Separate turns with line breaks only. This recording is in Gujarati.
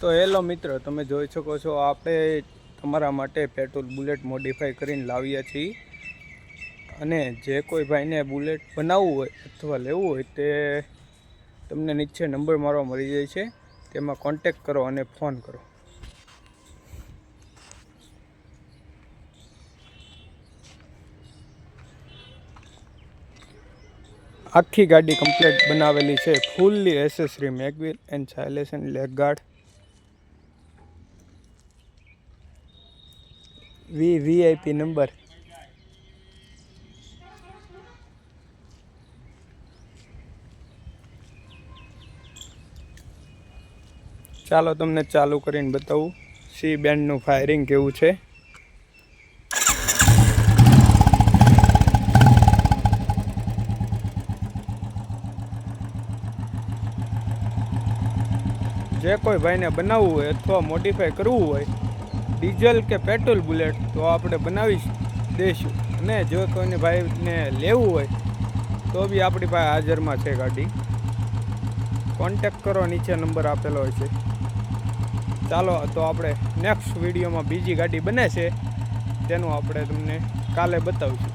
તો હેલો મિત્ર, તમે જોઈ શકો છો આપણે તમારા માટે પેટ્રોલ બુલેટ મોડિફાઈ કરીને લાવીએ છીએ. અને જે કોઈ ભાઈને બુલેટ બનાવવું હોય અથવા લેવું હોય તે તમને નીચે નંબર મારો મળી જાય છે. તેમાં કોન્ટેક કરો અને ફોન કરો. આખી ગાડી કમ્પ્લીટ બનાવેલી છે. Fully accessory mag wheel and સાયલેશન leg guard V VIP number ચાલો તમને ચાલુ કરીને બતાવું. સી બેન્ડનું ફાયરિંગ કેવું છે? જે કોઈ ભાઈને બનાવવું હોય અથવા મોડિફાય કરવું હોય ડીઝલ કે પેટ્રોલ બુલેટ તો આપણે બનાવી દઈશું અને જો કોઈને ભાઈને લેવું હોય, તો બી આપણી પાસે હાજરમાં છે ગાડી. કોન્ટેક કરો, નીચે નંબર આપેલો હોય છે. ચાલો, તો આપણે નેક્સ્ટ વિડીયોમાં બીજી ગાડી બને છે. તેનું આપણે તમને કાલે બતાવીશું.